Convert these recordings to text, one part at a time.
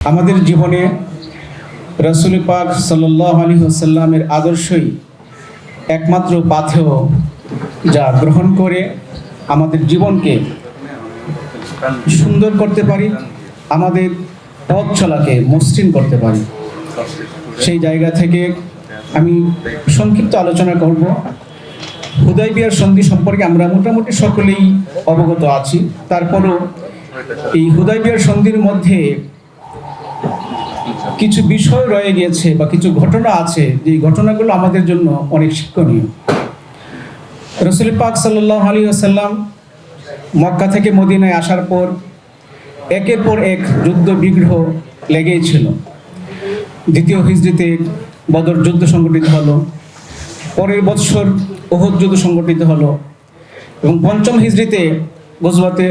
আমাদের জীবনে রসুল পাক সাল্লাহ আলী আসাল্লামের আদর্শই একমাত্র পাথেয় যা গ্রহণ করে আমাদের জীবনকে সুন্দর করতে পারি, আমাদের পথ চলাকে মসৃণ করতে পারি। সেই জায়গা থেকে আমি সংক্ষিপ্ত আলোচনা করব। হুদাই বিয়ার সন্ধি সম্পর্কে আমরা মোটামুটি সকলেই অবগত আছি। তারপরও এই হুদাই বিয়ার সন্ধির মধ্যে কিছু বিষয় রয়ে গিয়েছে বা কিছু ঘটনা আছে, যে ঘটনাগুলো আমাদের জন্য অনেক শিক্ষণীয়। রসুল পাক সাল্লাহ আলী আসাল্লাম মক্কা থেকে মদিনায় আসার পর একের পর এক যুদ্ধ বিগ্রহ লেগেই ছিল। দ্বিতীয় হিজড়িতে বদর যুদ্ধ সংগঠিত হলো, পরের বৎসর ওহদ যুদ্ধ সংগঠিত হলো এবং পঞ্চম হিজড়িতে গজবাতে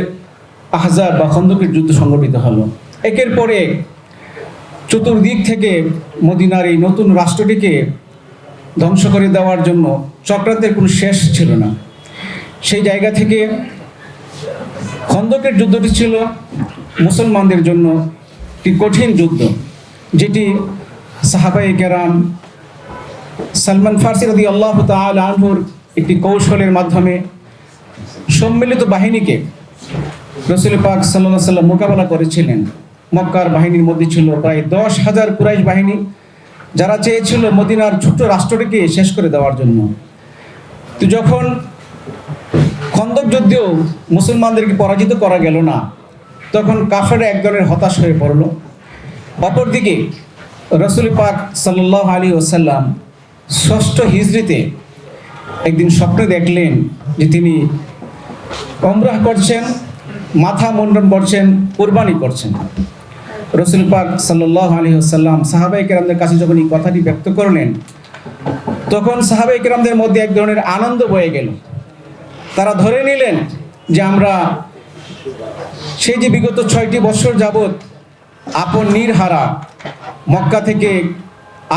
আহজার বা খন্দকের যুদ্ধ সংগঠিত হলো। একের পর এক চতুর্দিক থেকে মদিনার এই নতুন রাষ্ট্রটিকে ধ্বংস করে দেওয়ার জন্য চক্রান্তের কোনো শেষ ছিল না। সেই জায়গা থেকে খন্দকের যুদ্ধটি ছিল মুসলমানদের জন্য একটি কঠিন যুদ্ধ, যেটি সাহাবাই কেরাম সালমান ফার্সি রদি আল্লাহ আনহুর একটি কৌশলের মাধ্যমে সম্মিলিত বাহিনীকে রসুল পাক সাল্লাহ সাল্লাম মোকাবেলা করেছিলেন। মক্কার বাহিনীর মধ্যে ছিল প্রায় দশ হাজার কুরাইশ বাহিনী। যারা চেয়েছিল মদিনার ছোট্ট রাষ্ট্রটিকে শেষ করে দেওয়ার জন্য। তো যখন খন্দক যুদ্ধেও মুসলমানদেরকে পরাজিত করা গেল না, তখন কাফের এক ধরনের হতাশ হয়ে পড়ল। অপরদিকে রসুল পাক সাল্লাহ আলী ওসাল্লাম ষষ্ঠ হিজড়িতে একদিন স্বপ্নে দেখলেন যে তিনি অমরাহ করছেন, মাথা মুন্ডন করছেন, কোরবানি করছেন। রসুল পাক সাল্লাহ আলী আসাল্লাম সাহাবাই কেরামদের কাছে যখন এই কথাটি ব্যক্ত করলেন, তখন সাহাবাই কেরামদের মধ্যে এক ধরনের আনন্দ বয়ে গেল। তারা ধরে নিলেন যে আমরা সেই যে বিগত ছয়টি বছর যাবৎ আপন নির্হারা, মক্কা থেকে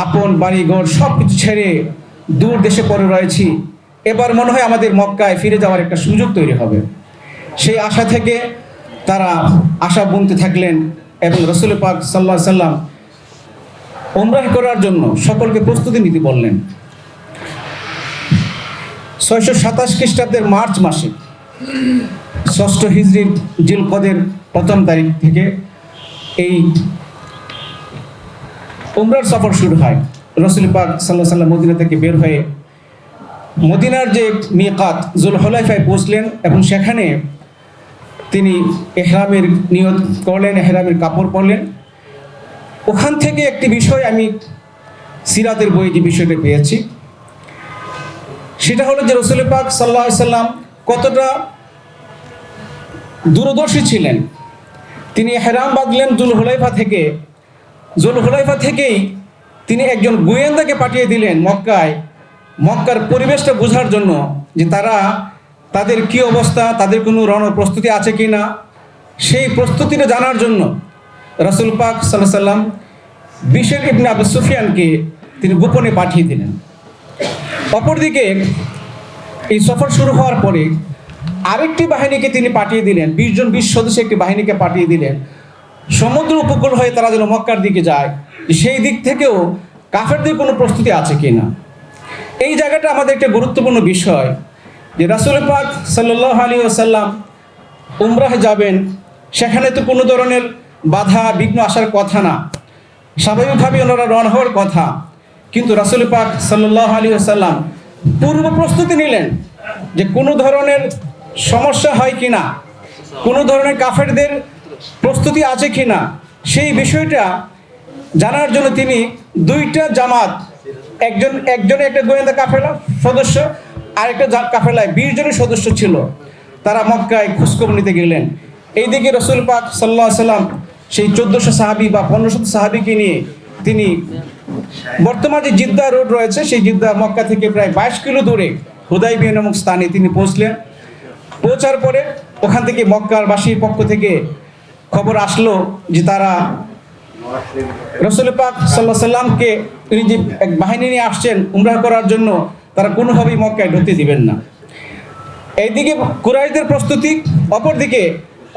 আপন বাড়িঘর সব কিছু ছেড়ে দূর দেশে পড়ে রয়েছি, এবার মনে হয় আমাদের মক্কায় ফিরে যাওয়ার একটা সুযোগ তৈরি হবে। সেই আশা থেকে তারা আশা বুনতে থাকলেন এবং রসুল পাক সাল্লাহ সাল্লাম ওমরাহ করার জন্য সকলকে প্রস্তুতি নিতে বললেন। ছয়শো সাতাশ খ্রিস্টাব্দের মার্চ মাসে ষষ্ঠ হিজড়ির জিলকদের প্রথম তারিখ থেকে এই উমরার সফর শুরু হয়। রসুল পাক সাল্লাহ সাল্লাম মদিনা থেকে বের হয়ে মদিনার যে মিকাত জুল হলাইফায় পৌঁছলেন এবং সেখানে তিনি এহরামের নিয়ত করলেন, এহরামের কাপড় পরলেন। ওখান থেকে একটি বিষয় আমি সিরাতের বই যে বিষয়টা পেয়েছি। সেটা হলো যে রসুল পাক সাল্লাহ সাল্লাম কতটা দূরদর্শী ছিলেন। তিনি হেরাম বাঁধলেন জুল হুলাইফা থেকে। জুল হুলাইফা থেকেই তিনি একজন গোয়েন্দাকে পাঠিয়ে দিলেন মক্কায়। মক্কার পরিবেশটা বোঝার জন্য যে তারা তাদের কি অবস্থা? তাদের কোনো রণ প্রস্তুতি আছে কি না? সেই প্রস্তুতিটা জানার জন্য রসুল পাক সাল্লাহ সাল্লাম বিশের ইবনে আবু সুফিয়ানকে তিনি গোপনে পাঠিয়ে দিলেন। অপরদিকে এই সফর শুরু হওয়ার পরে আরেকটি বাহিনীকে তিনি পাঠিয়ে দিলেন, বিশ জন, বিশ সদস্য একটি বাহিনীকে পাঠিয়ে দিলেন। সমুদ্র উপকূল হয়ে তারা যেন মক্কার দিকে যায়, সেই দিক থেকেও কাফেরদের কোনো প্রস্তুতি আছে কি না? এই জায়গাটা আমাদের একটা গুরুত্বপূর্ণ বিষয়। যে রাসুল পাক সাল্লাহ আলী আসাল্লাম উমরাহ যাবেন, সেখানে তো কোনো ধরনের বাধা বিঘ্ন আসার কথা না। স্বাভাবিকভাবে ওনারা রন হওয়ার কথা। কিন্তু রাসুল পাক সাল্লাহ আলী আসাল্লাম পূর্ব প্রস্তুতি নিলেন যে কোনো ধরনের সমস্যা হয় কি না কোনো ধরনের কাফেরদের প্রস্তুতি আছে কি না সেই বিষয়টা জানার জন্য তিনি দুইটা জামাত, একজন, একজনে একটা গোয়েন্দা কাফেলা সদস্য আরেকটা কাফেলায় বিশ জনের সদস্য ছিল। তারা মক্কায় খোঁজখবর নিতে গেলেন। এইদিকে রসুল পাক সাল্লাহ সাল্লাম সেই চোদ্দোশো সাহাবি বা পনেরোশো সাহাবিকে নিয়ে তিনি বর্তমানে যে জিদ্দা রোড রয়েছে, সেই জিদ্দা মক্কা থেকে প্রায় বাইশ কিলো দূরে হুদাই বিয়ে নামক স্থানে তিনি পৌঁছলেন। পৌঁছার পরে ওখান থেকে মক্কার বাসীর পক্ষ থেকে খবর আসলো যে তারা রসুল পাক সাল্লাহ সাল্লামকে তিনি যে এক বাহিনী নিয়ে আসছেন উমরাহ করার জন্য তারা কোনোভাবেই মক্কায় ঢুকতে দিবেন না। এইদিকে কুরাইদের প্রস্তুতি, অপরদিকে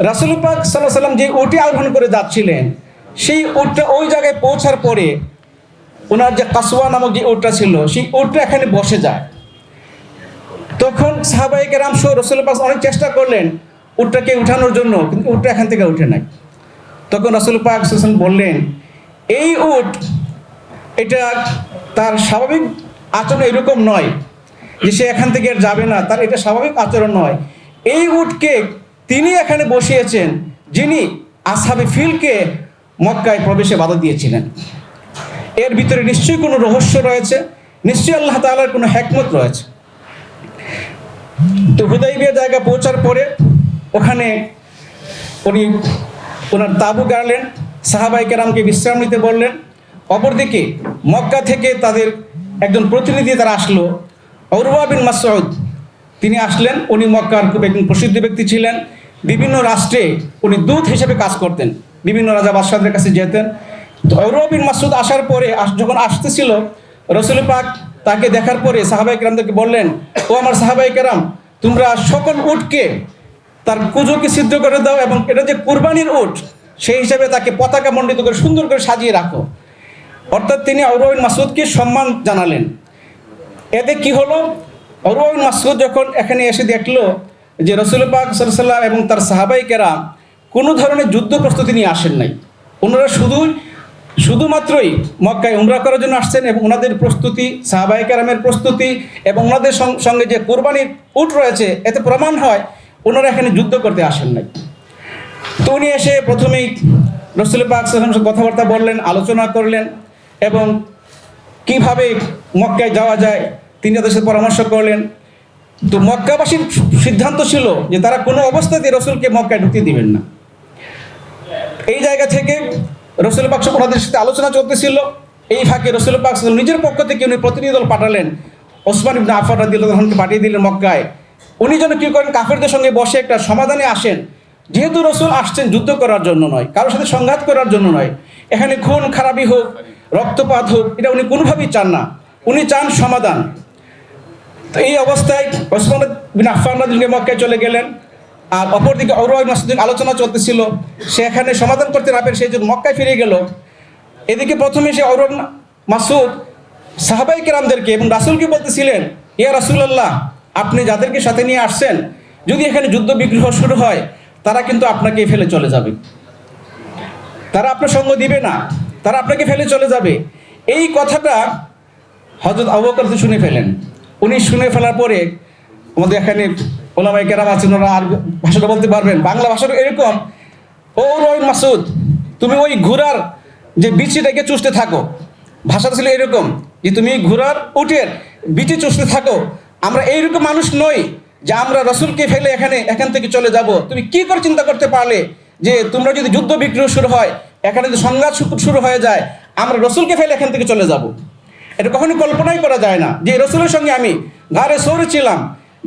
রাসুল পাক সাল্লাহ সাল্লাম যে ওটি আহ্বান করে যাচ্ছিলেন, সেই উটটা ওই জায়গায় পৌঁছার পরে ওনার যে কাসুয়া নামক যে উটটা ছিল, সেই উটটা এখানে বসে যায়। তখন সাহাবাহিক রাম সহ রসুল পাক অনেক চেষ্টা করলেন উটটাকে উঠানোর জন্য, কিন্তু উটটা এখান থেকে উঠে নাই। তখন রসুল পাক বললেন, এই উট, এটা তার স্বাভাবিক আচরণ এরকম নয় যে সে এখান থেকে আর যাবে না, তার এটা স্বাভাবিক আচরণ নয়। এই উটকে তিনি এখানে বসিয়েছেন যিনি আসহাবে ফিলকে মক্কায় প্রবেশে বাধা দিয়েছিলেন। এর ভিতরে নিশ্চয়ই কোনো রহস্য রয়েছে, নিশ্চয়ই আল্লাহ তাআলার কোনো হ্যাকমত রয়েছে। তো হুদাইবিয়া জায়গা পৌঁছার পরে ওখানে উনি ওনার তাবু গাড়লেন সাহাবাই কেরামকে বিশ্রাম নিতে বললেন। অপরদিকে মক্কা থেকে তাদের একজন প্রতিনিধি তারা আসলো। অরুবা বিন মাসউদ, তিনি আসলেন, উনি মক্কার খুব একজন প্রসিদ্ধ ব্যক্তি ছিলেন। বিভিন্ন রাষ্ট্রে উনি দূত হিসেবে কাজ করতেন। বিভিন্ন রাজা বাদশাহদের কাছে যেতেন। অরুবা বিন মাসুদ আসার পরে যখন আসতেছিল, রসুল পাক তাকে দেখার পরে সাহাবাই কেরামদেরকে বললেন, ও আমার সাহাবাই কেরাম, তোমরা সকল উটকে তার কুজোকে সিদ্ধ করে দাও এবং এটা যে কুরবানির উট, সেই হিসাবে তাকে পতাকা মণ্ডিত করে সুন্দর করে সাজিয়ে রাখো। অর্থাৎ তিনি অরবিন মাসুদকে সম্মান জানালেন। এতে কি হলো? অরবিন মাসুদ যখন এখানে এসে দেখল যে রসুল পাক সাল্লাম এবং তার সাহাবাইকেরা কোনো ধরনের যুদ্ধ প্রস্তুতি নিয়ে আসেন নাই। ওনারা শুধু, শুধুমাত্রই মক্কায় উমরা করার জন্য আসছেন এবং ওনাদের প্রস্তুতি, সাহাবাই কেরামের প্রস্তুতি এবং ওনাদের সঙ্গে যে কোরবানির উট রয়েছে, এতে প্রমাণ হয় ওনারা এখানে যুদ্ধ করতে আসেন নাই। তো উনি এসে প্রথমেই রসুল পাক সাথে কথাবার্তা বললেন, আলোচনা করলেন। এবং কীভাবে মক্কায় যাওয়া যায়, তিনি তাদের সাথে পরামর্শ করলেন। তো মক্কাবাসীর সিদ্ধান্ত ছিল যে তারা কোনো অবস্থাতেই রসুলকে মক্কায় ঢুকতে দিবেন না। এই জায়গা থেকে রসুল পাক ওনাদের সাথে আলোচনা চলতেছিল। এই ফাঁকে রসুল পাক নিজের পক্ষ থেকে উনি প্রতিনিধি দল পাঠালেন। ওসমান ইবনে আফার রাদিয়াল্লাহুকে পাঠিয়ে দিলেন মক্কায়। উনি যেন কী করেন, কাফেরদের সঙ্গে বসে একটা সমাধানে আসেন। যেহেতু রসুল আসছেন যুদ্ধ করার জন্য নয়, কারোর সাথে সংঘাত করার জন্য নয়। এখানে খুন খারাপি হোক রক্তপাত হোক, এটা উনি কোনোভাবেই চান না। উনি চান সমাধান। তো এই অবস্থায় ওসমান বিন আফফান মক্কায় চলে গেলেন। আর অপরদিকে অরয় মাসুদের আলোচনা চলতেছিল। সে এখানে সমাধান করতে না পেরে সেই জন্য মক্কায় ফিরে গেল, এদিকে প্রথমে সে অরুণ মাসুদ সাহাবাই কেরামদেরকে এবং রাসুলকে বলতেছিলেন, ইয়া রাসুলাল্লাহ, আপনি যাদেরকে সাথে নিয়ে আসছেন, যদি এখানে যুদ্ধ বিগ্রহ শুরু হয়, তারা কিন্তু আপনাকে ফেলে চলে যাবে। তারা আপনার সঙ্গ দিবে না। তারা আপনাকে ফেলে চলে যাবে। এই কথাটা হজরত আবু বকর শুনে ফেলেন। উনি শুনে ফেলার পরে আমাদের এখানে ওলামাই কেরাম আছেন ওরা আর ভাষাটা বলতে পারবেন। বাংলা ভাষাটা এরকম, ও রহিম মাসুদ তুমি ওই ঘোড়ার যে বিচিটাকে চুষতে থাকো, ভাষাটা ছিল এরকম যে তুমি ঘোড়ার উটের বিচি চুষতে থাকো, আমরা এইরকম মানুষ নই যে আমরা রসুলকে ফেলে এখানে, এখান থেকে চলে যাব। তুমি কি করে চিন্তা করতে পারলে যে তোমরা যদি যুদ্ধ বিগ্রহ শুরু হয় এখানে যদি সংঘাত শুরু হয়ে যায়, আমরা রসুলকে ফেলে এখান থেকে চলে যাব। এটা কখনো কল্পনাই করা যায় না। যে রসুলের সঙ্গে আমি গাড়ে সৌরে ছিলাম,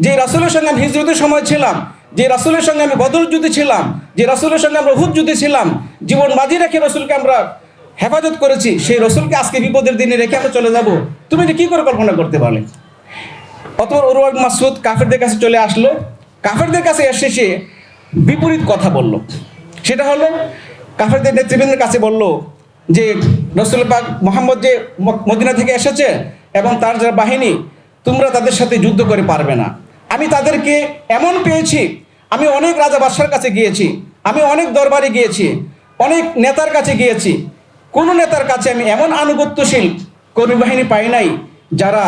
যে রাসুলের সঙ্গে আমি হিজরতের সময় ছিলাম, যে রাসুলের সঙ্গে আমি বদর যুদ্ধে ছিলাম, যে রাসুলের সঙ্গে আমরা হুদ যুদ্ধে ছিলাম, জীবন বাজি রেখে রসুলকে আমরা হেফাজত করেছি, সেই রসুলকে আজকে বিপদের দিনে রেখে আমরা চলে যাব। তুমি এটা কী করে কল্পনা করতে পারলে? অতপর ওরওয়ার মাসুদ কাফেরদের কাছে চলে আসলো। কাফেরদের কাছে এসে সে বিপরীত কথা বলল। সেটা হলো কাফেরদের নেতৃবৃন্দের কাছে বলল যে রসুল পাক মোহাম্মদ যে মদিনা থেকে এসেছে এবং তার যারা বাহিনী, তোমরা তাদের সাথে যুদ্ধ করে পারবে না। আমি তাদেরকে এমন পেয়েছি, আমি অনেক রাজা বাদশার কাছে গিয়েছি, আমি অনেক দরবারে গিয়েছি, অনেক নেতার কাছে গিয়েছি। কোনো নেতার কাছে আমি এমন আনুগত্যশীল কর্মী বাহিনী পাই নাই যারা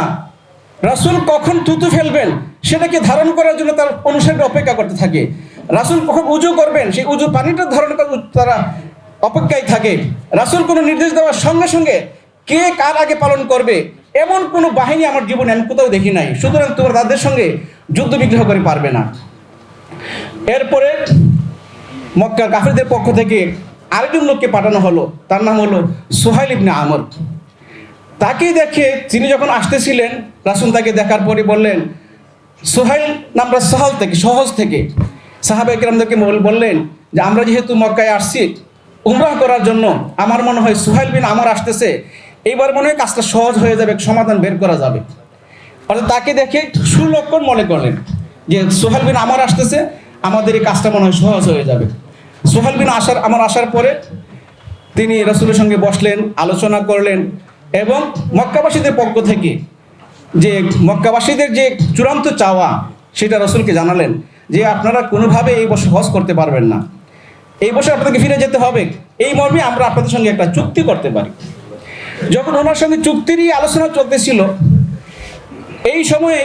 রাসুল কখন থুতু ফেলবেন সেটাকে ধারণ করার জন্য তার অনুসারীরা অপেক্ষা করতে থাকে। রাসুল কখন উজু করবেন, সেই উজু পানিটা ধারণ করার তারা অপেক্ষায় থাকে। রাসুল কোনো নির্দেশ দেওয়ার সঙ্গে সঙ্গে কে কার আগে পালন করবে, এমন কোনো বাহিনী আমার জীবনে আমি কোথাও দেখি নাই। সুতরাং তোমরা তাদের সঙ্গে যুদ্ধ বিগ্রহ করে পারবে না। এরপরে মক্কার কাফেরদের পক্ষ থেকে আরেকজন লোককে পাঠানো হলো, তার নাম হলো সোহাইল ইবনে আমর। তাকে দেখে তিনি যখন আসতেছিলেন, রাসুল তাকে দেখার পরে বললেন, সোহাইল নামটা সহল থেকে সহজ থেকে। সাহাবে কিরামদেরকে বল- বললেন যে, আমরা যেহেতু মক্কায় আসছি উমরাহ করার জন্য আমার মনে হয় সোহাইল বিন আমার আসতেছে, এইবার মনে হয় কাজটা সহজ হয়ে যাবে, সমাধান বের করা যাবে। অর্থাৎ তাকে দেখে সুলক্ষণ মনে করলেন যে সোহেল বিন আমার আসতেছে, আমাদের এই কাজটা মনে হয় সহজ হয়ে যাবে। সোহেল বিন আসার, আমার আসার পরে তিনি রসুলের সঙ্গে বসলেন, আলোচনা করলেন এবং মক্কাবাসীদের পক্ষ থেকে যে, মক্কাবাসীদের যে চূড়ান্ত চাওয়া, সেটা রসুলকে জানালেন। যে আপনারা কোনোভাবে এই বছর হজ করতে পারবেন না। এই বছর আপনাদেরকে ফিরে যেতে হবে। এই মর্মে আমরা আপনাদের সঙ্গে একটা চুক্তি করতে পারি। যখন ওনার সঙ্গে চুক্তিরই আলোচনা চলতেছিল, এই সময়ে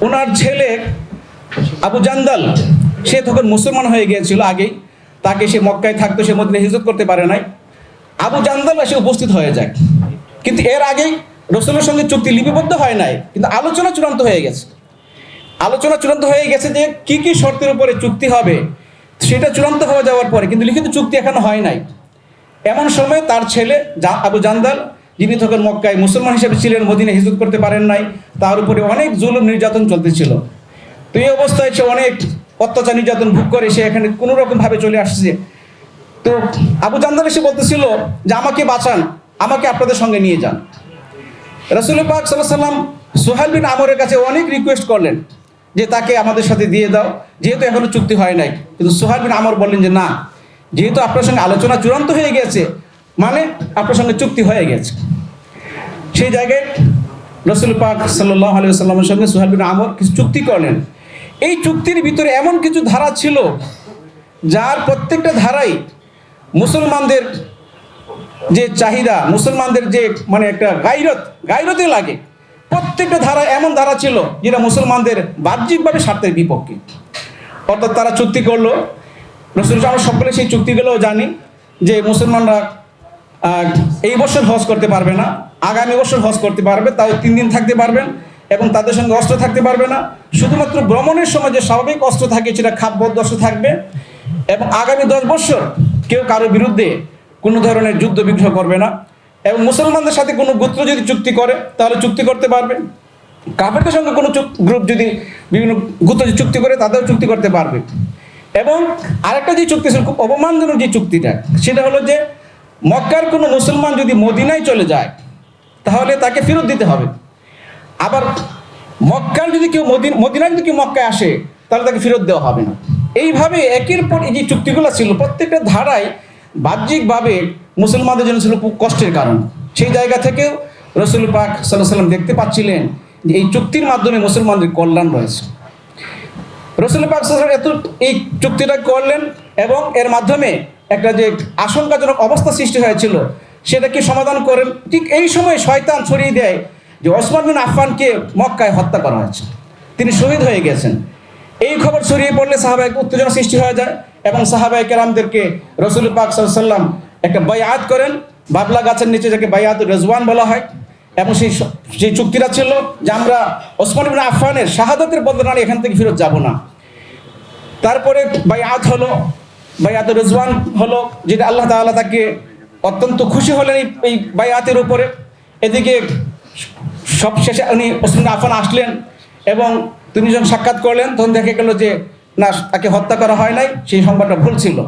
ওনার ছেলে আবু জান্দাল, সে তখন মুসলমান হয়ে গিয়েছিল আগেই। তাকে সে মক্কায় থাকতো, সে মধ্যে হিজরত করতে পারে নাই। আবু জান্দাল এসে উপস্থিত হয়ে যায়। কিন্তু এর আগেই রসুলের সঙ্গে চুক্তি লিপিবদ্ধ হয় নাই। কিন্তু আলোচনা চূড়ান্ত হয়ে গেছে। আলোচনা চূড়ান্ত হয়ে গেছে যে কি কি শর্তের উপরে চুক্তি হবে, সেটা চূড়ান্ত হয়ে যাওয়ার পরে কিন্তু লিখিত চুক্তি এখনও হয় নাই। এমন সময় তার ছেলে আবু জান্দাল, যিনি তখন মক্কায় মুসলমান হিসেবে ছিলেন মদিনে হিজরত করতে পারেন নাই, তার উপরে অনেক জুলুম নির্যাতন চলতেছিল। তো এই অবস্থায় সে অনেক অত্যাচার নির্যাতন ভোগ করে, সে এখানে কোনো রকমভাবে চলে আসছে। তো আবু জান্দাল এসে বলতেছিল যে, আমাকে বাঁচান, আমাকে আপনাদের সঙ্গে নিয়ে যান। রসুল পাক সাল্লাহ সাল্লাম সোহেল বিন আমরের কাছে অনেক রিকোয়েস্ট করলেন। যে তাকে আমাদের সাথে দিয়ে দাও। যেহেতু এখনও চুক্তি হয় নাই। কিন্তু বিন আমর বললেন যে, না, যেহেতু আপনার সঙ্গে আলোচনা চূড়ান্ত হয়ে গেছে মানে আপনার সঙ্গে চুক্তি হয়ে গেছে। সেই জায়গায় রসুল পাক সাল্লাহ সাল্লামের সঙ্গে সোহেল বিন আমর কিছু চুক্তি করলেন। এই চুক্তির ভিতরে এমন কিছু ধারা ছিল, যার প্রত্যেকটা ধারাই মুসলমানদের যে চাহিদা, মুসলমানদের যে মানে একটা গাইরত গাইরতে লাগে। প্রত্যেকটা ধারা এমন ধারা ছিল যেটা মুসলমানদের বাহ্যিকভাবে স্বার্থের বিপক্ষে। অর্থাৎ তারা চুক্তি করল। রসুল আমরা সকলে সেই চুক্তিগুলো জানি যে মুসলমানরা এই বছর হজ করতে পারবে না, আগামী বছর হজ করতে পারবে, তাও তিন দিন থাকতে পারবেন এবং তাদের সঙ্গে অস্ত্র থাকতে পারবে না। শুধুমাত্র ভ্রমণের সময় যে স্বাভাবিক অস্ত্র থাকে, সেটা খাপবদ্ধ অস্ত্র থাকবে এবং আগামী দশ বছর কেউ কারও বিরুদ্ধে কোনো ধরনের যুদ্ধ বিগ্রহ করবে না। এবং মুসলমানদের সাথে কোনো গোত্র যদি চুক্তি করে, তাহলে চুক্তি করতে পারবে। কাফেরদের সঙ্গে কোনো গ্রুপ যদি বিভিন্ন গোত্র চুক্তি করে, তাদেরও চুক্তি করতে পারবে। এবং আরেকটা যে চুক্তি ছিল, খুব অপমানজনক যে চুক্তিটা, সেটা হলো যে মক্কার কোনো মুসলমান যদি মদিনায় চলে যায়, তাহলে তাকে ফেরত দিতে হবে। আবার মক্কার যদি কেউ মদিন মদিনায় যদি কেউ মক্কায় আসে, তাহলে তাকে ফেরত দেওয়া হবে না। এইভাবে একের পর এই যে চুক্তিগুলো ছিল, প্রত্যেকটা ধারায় বাহ্যিকভাবে মুসলমানদের জন্য ছিল খুব কষ্টের কারণ। সেই জায়গা থেকেও রসুল পাক সাল্লাহ সাল্লাম দেখতে পাচ্ছিলেন যে এই চুক্তির মাধ্যমে মুসলমানদের কল্যাণ রয়েছে। রসুল পাক এত, এই চুক্তিটা করলেন এবং এর মাধ্যমে একটা যে আশঙ্কাজনক অবস্থা সৃষ্টি হয়েছিল, সেটাকে সমাধান করেন। ঠিক এই সময় শয়তান ছড়িয়ে দেয় যে ওসমান বিন আফফানকে মক্কায় হত্যা করা হয়েছে। তিনি শহীদ হয়ে গেছেন। এই খবর ছড়িয়ে পড়লে সাহাবাহিক উত্তেজনা সৃষ্টি হয়ে যায়। এবং সাহাবাহিক কেরামদেরকে রসুল পাক সাল্লাম একটা বায়াত করেন। বাবলা গাছের নিচে যাকে বায়াত রেজওয়ান বলা হয়। এবং সেই সেই চুক্তিটা ছিল যে আমরা ওসমান বিন আফফানের শাহাদতের বদলে এখান থেকে ফেরত যাব না। তারপরে বায়াত হলো বায়াত রেজওয়ান হলো, যেটা আল্লাহ তাআলা তাকে অত্যন্ত খুশি হলেন এই- এই বায়াতের উপরে। এদিকে সব শেষে উনি ওসমান আফান আসলেন এবং তিনি যখন সাক্ষাৎ করলেন। তখন দেখা গেল যে না, তাকে হত্যা করা হয় নাই, সেই সংবাদটা ভুল ছিল।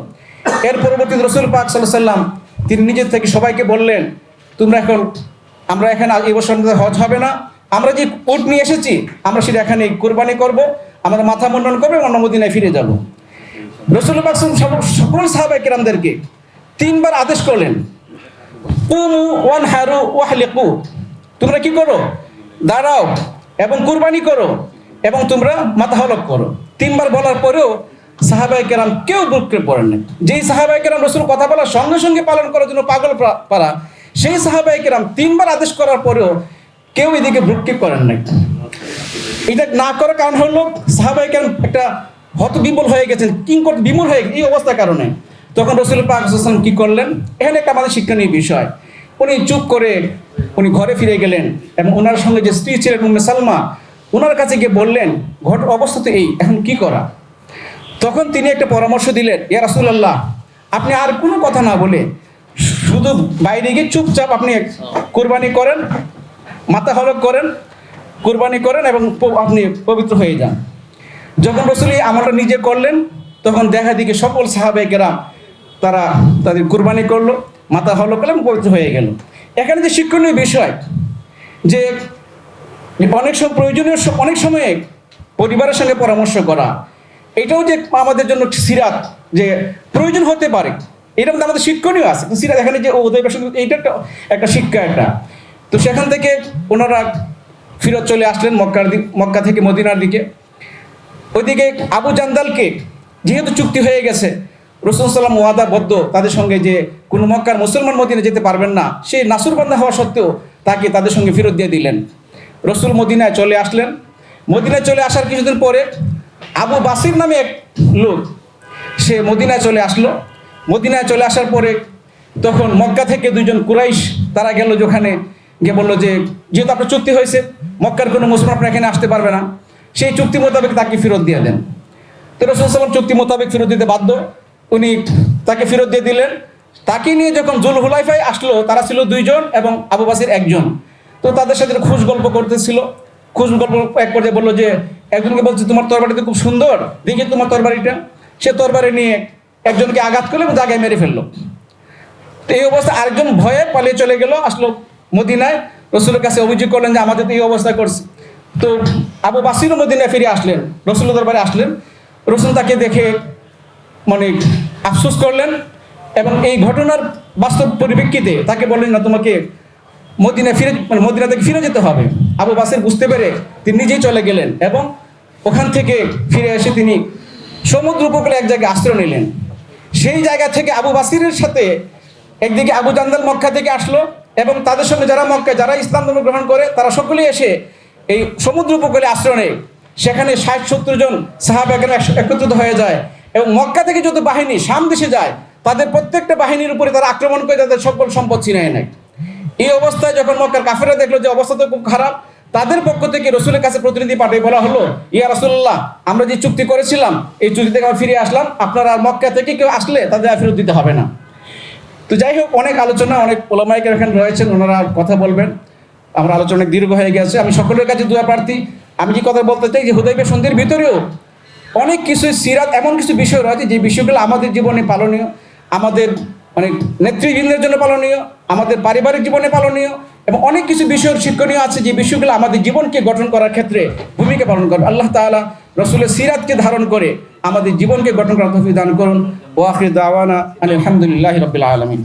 এর পরবর্তী রসুল পাক সাল্লাম তিনি নিজের থেকে সবাইকে বললেন, তোমরা এখন, আমরা এখানে এই বছর হজ হবে না। আমরা যে উট নিয়ে এসেছি, আমরা সেটা এখানে কোরবানি করব, আমরা মাথা মুন্ডন করব এবং মদিনায় ফিরে যাব। রসুল পাক সকল সাহাবাই কিরামদেরকে তিনবার আদেশ করলেন ওয়ান হারু ওয়াহলিকু, তোমরা কি করো? দাঁড়াও এবং কুরবানি করো এবং তোমরা মাথা হলক করো। তিনবার বলার পরেও সাহাবাই কেরাম কেউ বুককে পড়েন না যেই সাহাবাই কেরাম রসুল কথা বলার সঙ্গে সঙ্গে পালন করার জন্য পাগল পারা সেই সাহাবাই কেরাম তিনবার আদেশ করার পরেও কেউ এদিকে ভ্রুক্ষেপ করেন নাই। এটা না করার কারণ হলো সাহাবাই কেরাম একটা হত বিমল হয়ে গেছেন, কিংকট বিমল হয়ে এই অবস্থার কারণে। তখন রসুল পাক সাল্লাম কি করলেন? এখানে একটা আমাদের শিক্ষণীয় বিষয়। উনি চুপ করে উনি ঘরে ফিরে গেলেন এবং ওনার সঙ্গে যে স্ত্রী ছিলেন উম্মে সালমা ওনার কাছে গিয়ে বললেন ঘট অবস্থা তো এই, এখন কি করা? তখন তিনি একটা পরামর্শ দিলেন, ইয়া রাসূলুল্লাহ, আপনি আর কোনো কথা না বলে শুধু বাইরে গিয়ে চুপচাপ আপনি কোরবানি করেন, মাথা হলক করেন, কোরবানি করেন এবং আপনি পবিত্র হয়ে যান। যখন রসুল এই আমলটা নিজে করলেন, তখন দেখা দিকে সকল সাহাবে কেরাম তারা তাদের কুরবানি করল, মাথা হলো করলেন পবিত্র হয়ে গেল। এখানে যে শিক্ষণীয় বিষয় যে অনেক সময় প্রয়োজনীয় অনেক সময়ে পরিবারের সঙ্গে পরামর্শ করা। এটাও যে আমাদের জন্য সিরাত, যে প্রয়োজন হতে পারে। এরকম আমাদের শিক্ষণীয় আছে। সিরাত এখানে যে উদয় এইটা একটা একটা শিক্ষা একটা। তো সেখান থেকে ওনারা ফিরত চলে আসলেন মক্কার মক্কা থেকে মদিনার দিকে। ওইদিকে আবু জান্দালকে যেহেতু চুক্তি হয়ে গেছে, রসুল সাল্লাম ওয়াদাবদ্ধ তাদের সঙ্গে যে কোনো মক্কার মুসলমান মদিনে যেতে পারবেন না, সেই নাসুরবান্ধা হওয়া সত্ত্বেও তাকে তাদের সঙ্গে ফেরত দিয়ে দিলেন। রসুল মদিনায় চলে আসলেন। মদিনায় চলে আসার কিছুদিন পরে আবু বাসির নামে এক লোক, সে মদিনায় চলে আসলো। মদিনায় চলে আসার পরে তখন মক্কা থেকে দুইজন কুরাইশ তারা গেল যেখানে, গিয়ে বলল যে, যেহেতু আপনার চুক্তি হয়েছে, মক্কার কোনো মুসলমান আপনার এখানে আসতে পারবে না। সেই চুক্তি মোতাবেক তাকে ফেরত দিয়ে দেন। তো রসুল সাল্লাম চুক্তি মোতাবেক ফেরত দিতে বাধ্য। উনি তাকে ফেরত দিয়ে দিলেন। তাকে নিয়ে যখন জুল হুলাইফায় আসলো, তারা ছিল দুইজন এবং আবু বাসির একজন। তো তাদের সাথে খুশ গল্প করতেছিল। খুশ গল্প এক পর্যায়ে বলল যে, একজনকে বলছে, তোমার তরবারিটা খুব সুন্দর, দেখি তোমার তরবারিটা। সে তরবারি নিয়ে একজনকে আঘাত করল এবং জায়গায় মেরে ফেলল। তো এই অবস্থা আরেকজন ভয়ে পালিয়ে চলে গেল, আসলো মদিনায়। রসুলের কাছে অভিযোগ করলেন যে, আমাদের তো এই অবস্থা করছে। তো আবু বাসিরও মদিনায় ফিরে আসলেন, রসুলের দরবারে আসলেন। রসুল তাকে দেখে মানে আফসোস করলেন এবং এই ঘটনার বাস্তব পরিপ্রেক্ষিতে তাকে বললেন, না, তোমাকে মদিনায় ফিরে মানে মদিনা থেকে ফিরে যেতে হবে। আবু বাসির বুঝতে পেরে তিনি নিজেই চলে গেলেন এবং ওখান থেকে ফিরে এসে তিনি সমুদ্র উপকূলে এক জায়গায় আশ্রয় নিলেন। সেই জায়গা থেকে আবু বাসিরের সাথে একদিকে আবু জান্দাল মক্কা থেকে আসলো এবং তাদের সঙ্গে যারা মক্কা, যারা ইসলাম ধর্ম গ্রহণ করে, তারা সকলেই এসে এই সমুদ্র উপকূলে আশ্রয় নেয়। সেখানে ষাট, সত্তর জন সাহাব সাহাবাগের একত্রিত হয়ে যায় এবং মক্কা থেকে যত বাহিনী সাম দেশে যায়, তাদের প্রত্যেকটা বাহিনীর উপরে তারা আক্রমণ করে তাদের সকল সম্পদ ছিনিয়ে নেয়। এই অবস্থায় যখন মক্কার কাফেরা দেখল যে অবস্থা তো খুব খারাপ, তাদের পক্ষ থেকে রসুলের কাছে প্রতিনিধি পাঠিয়ে বলা হলো, ইয়া রসুল্লাহ আমরা যে চুক্তি করেছিলাম, এই চুক্তি থেকে আমরা ফিরে আসলাম, আপনারা আর মক্কা থেকে কেউ আসলে তাদের আর ফেরত দিতে হবে না। তো যাই হোক, অনেক আলোচনা, অনেক ওলামাইকের এখানে রয়েছেন, ওনারা কথা বলবেন। আমার আলোচনা অনেক দীর্ঘ হয়ে গেছে। আমি সকলের কাছে দোয়া প্রার্থী। আমি কি কথা বলতে চাই যে হুদয়বের সন্ধির ভিতরেও অনেক কিছু সিরাত, এমন কিছু বিষয় রয়েছে যে বিষয়গুলো আমাদের জীবনে পালনীয়, আমাদের মানে নেতৃবৃন্দের জন্য পালনীয় আমাদের পারিবারিক জীবনে পালনীয় এবং অনেক কিছু বিষয়ের শিক্ষণীয় আছে যে বিষয়গুলো আমাদের জীবনকে গঠন করার ক্ষেত্রে ভূমিকা পালন করবে। আল্লাহ তালা রসুলের সিরাতকে ধারণ করে আমাদের জীবনকে গঠন করার তফি দান করুন। ওয়াখির দাওয়ানা আলহামদুলিল্লাহ রবিল আলমিন।